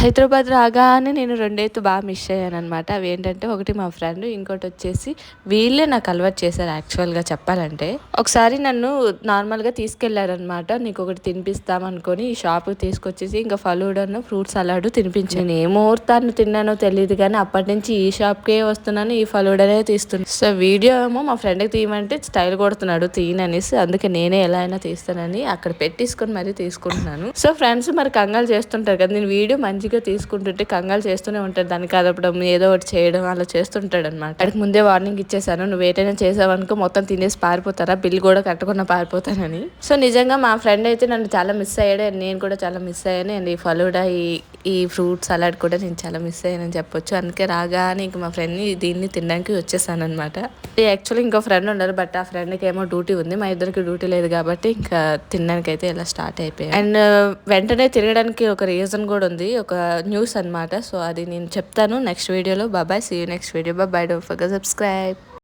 హైదరాబాద్ రాగానే నేను రెండైతే బాగా మిస్ అయ్యాను అనమాట అవి ఏంటంటే ఒకటి మా ఫ్రెండ్ ఇంకోటి వచ్చేసి వీళ్ళే నాకు అలవాటు చేశారు యాక్చువల్గా చెప్పాలంటే. ఒకసారి నన్ను నార్మల్గా తీసుకెళ్ళారనమాట నీకు ఒకటి తినిపిస్తామనుకొని ఈ షాప్కి తీసుకొచ్చేసి ఇంకా ఫలూడను ఫ్రూట్ సలాడ్ తినిపించాను. ఏ ముహూర్తాన్ని తిన్నానో తెలియదు కానీ అప్పటి నుంచి ఈ షాప్కే వస్తున్నాను ఈ ఫలూడనే తీస్తున్నాను. సో వీడియో ఏమో మా ఫ్రెండ్కి తీయమంటే స్టైల్ కొడుతున్నాడు తీయననేసి అందుకే నేనే ఎలా అయినా తీస్తానని అక్కడ పెట్టేసుకొని మరీ తీసుకుంటున్నాను. సో ఫ్రెండ్స్ మరి కంగాలు చేస్తుంటారు కదా నేను వీడియో మంచి ఈజీగా తీసుకుంటుంటే కంగాలు చేస్తూనే ఉంటాడు. దాన్ని కదపడం ఏదో ఒకటి చేయడం అలా చేస్తుంటాడు అనమాట అక్కడికి ముందే వార్నింగ్ ఇచ్చేసాను నువ్వు ఏటైనా చేసావనుకో మొత్తం తినేసి పారిపోతారా? బిల్ కూడా కట్టకుండా పారిపోతానని. సో నిజంగా మా ఫ్రెండ్ అయితే నన్ను చాలా మిస్ అయ్యాడు. అండ్ నేను కూడా చాలా మిస్ అయ్యాను. అండ్ ఈ ఫలూడా ఈ ఈ ఫ్రూట్ సలాడ్ కూడా నేను చాలా మిస్ అయ్యానని చెప్పొచ్చు. అందుకే రాగానే ఇంక మా ఫ్రెండ్ని దీన్ని తినడానికి వచ్చేసాను అనమాట యాక్చువల్లీ ఇంకో ఫ్రెండ్ ఉన్నారు బట్ ఆ ఫ్రెండ్కి ఏమో డ్యూటీ ఉంది. మా ఇద్దరికి డ్యూటీ లేదు కాబట్టి ఇంకా తినడానికి అయితే ఇలా స్టార్ట్ అయిపోయాయి అండ్ వెంటనే తినడానికి ఒక రీజన్ కూడా ఉంది. ఒక న్యూస్ అనమాట సో అది నేను చెప్తాను. నెక్స్ట్ వీడియోలో బాబాయ్ సీ యూ నెక్స్ట్ వీడియో బాబాయ్ డోంట్ ఫర్గెట్ సబ్స్క్రైబ్